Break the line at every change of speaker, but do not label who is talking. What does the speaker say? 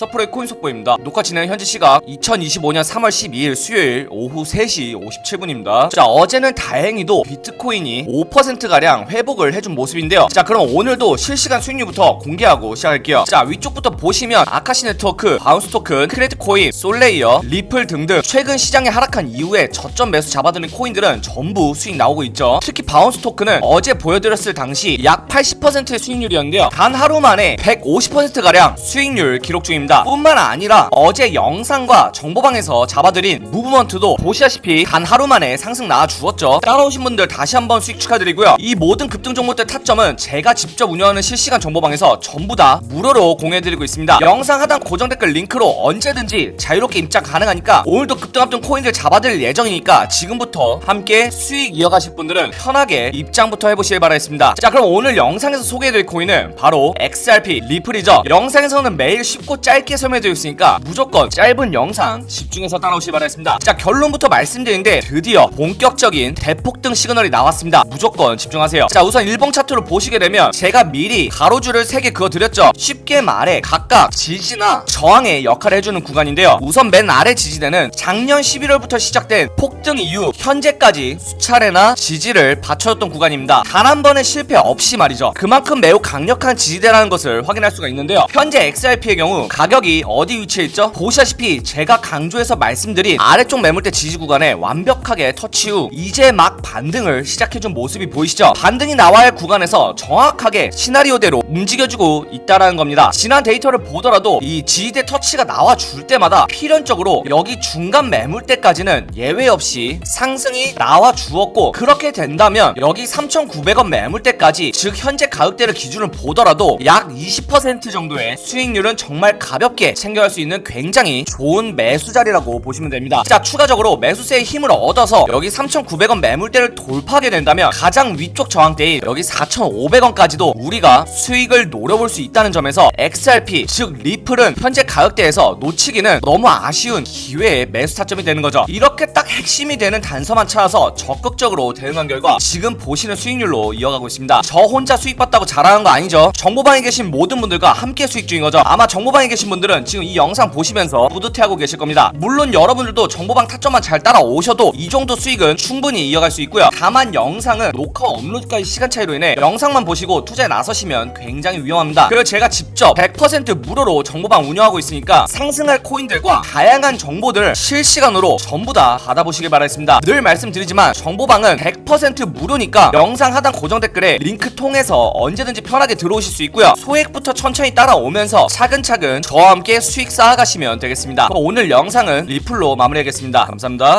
서프로의 코인 속보입니다. 녹화 진행 현재 시각 2025년 3월 12일 수요일 오후 3시 57분입니다. 자, 어제는 다행히도 비트코인이 5%가량 회복을 해준 모습인데요. 자, 그럼 오늘도 실시간 수익률부터 공개하고 시작할게요. 자, 위쪽부터 보시면 아카시 네트워크, 바운스 토큰, 크레딧 코인, 솔레이어, 리플 등등 최근 시장에 하락한 이후에 저점 매수 잡아드는 코인들은 전부 수익 나오고 있죠. 특히 바운스 토큰은 어제 보여드렸을 당시 약 80%의 수익률이었는데요. 단 하루 만에 150%가량 수익률 기록 중입니다. 뿐만 아니라 어제 영상과 정보방에서 잡아드린 무브먼트도 보시다시피 단 하루 만에 상승 나와 주었죠. 따라오신 분들 다시 한번 수익 축하드리고요. 이 모든 급등 종목들 타점은 제가 직접 운영하는 실시간 정보방에서 전부 다 무료로 공유해드리고 있습니다. 영상 하단 고정 댓글 링크로 언제든지 자유롭게 입장 가능하니까 오늘도 급등 합등 코인들 잡아드릴 예정이니까 지금부터 함께 수익 이어가실 분들은 편하게 입장부터 해보시길 바라겠습니다. 자 그럼 오늘 영상에서 소개해드릴 코인은 바로 XRP 리플이죠. 영상에서는 매일 쉽고 짧게 설명해드리고 있으니까 무조건 짧은 영상 집중해서 따라오시길 바라겠습니다. 자 결론부터 말씀드리는데 드디어 본격적인 대폭등 시그널이 나왔습니다. 무조건 집중하세요. 자 우선 일봉 차트로 보시게 되면 제가 미리 가로줄을 3개 그어드렸죠. 쉽게 말해 각각 지지나 저항의 역할을 해주는 구간인데요. 우선 맨 아래 지지대는 작년 11월부터 시작된 폭등 이후 현재까지 수차례나 지지를 받쳐줬던 구간입니다. 단 한 번의 실패 없이 말이죠. 그만큼 매우 강력한 지지대라는 것을 확인할 수가 있는데요. 현재 XRP의 경우 가격이 어디 위치해 있죠? 보시다시피 제가 강조해서 말씀드린 아래쪽 매물대 지지 구간에 완벽하게 터치 후 이제 막 반등을 시작해준 모습이 보이시죠? 반등이 나와야 할 구간에서 정확하게 시나리오대로 움직여주고 있다라는 겁니다. 지난 데이터를 보더라도 이 지지대 터치가 나와 줄 때마다 필연적으로 여기 중간 매물대까지는 예외 없이 상승이 나와 주었고 그렇게 된다면 여기 3,900원 매물대까지 즉 현재 가격대를 기준으로 보더라도 약 20% 정도의 수익률은 정말 가볍게 챙겨갈 수 있는 굉장히 좋은 매수 자리라고 보시면 됩니다. 자 추가적으로 매수세의 힘을 얻어서 여기 3,900원 매물대를 돌파하게 된다면 가장 위쪽 저항대인 여기 4,500원까지도 우리가 수익을 노려볼 수 있다는 점에서 XRP 즉 리플은 현재 가격대에서 놓치기는 너무 아쉬운 기회의 매수 타점이 되는 거죠. 이렇게 딱 핵심이 되는 단서만 찾아서 적극적으로 대응한 결과 지금 보시는 수익률로 이어가고 있습니다. 저 혼자 수익 봤다고 자랑한 거 아니죠? 정보방에 계신 모든 분들과 함께 수익 중인 거죠. 아마 정보방에 계신 분들은 지금 이 영상 보시면서 뿌듯해하고 계실 겁니다. 물론 여러분들도 정보방 타점만 잘 따라오셔도 이 정도 수익은 충분히 이어갈 수 있고요. 다만 영상은 녹화 업로드까지 시간 차이로 인해 영상만 보시고 투자에 나서시면 굉장히 위험합니다. 그래서 제가 직접 100% 무료로 정보방 운영하고 있으니까 상승할 코인들과 다양한 정보들 실시간으로 전부 다 받아보시길 바라겠습니다. 늘 말씀드리지만 정보방은 100% 무료니까 영상 하단 고정 댓글에 링크 통해서 언제든지 편하게 들어오실 수 있고요. 소액부터 천천히 따라오면서 차근차근 저와 함께 수익 쌓아가시면 되겠습니다. 오늘 영상은 리플로 마무리하겠습니다. 감사합니다.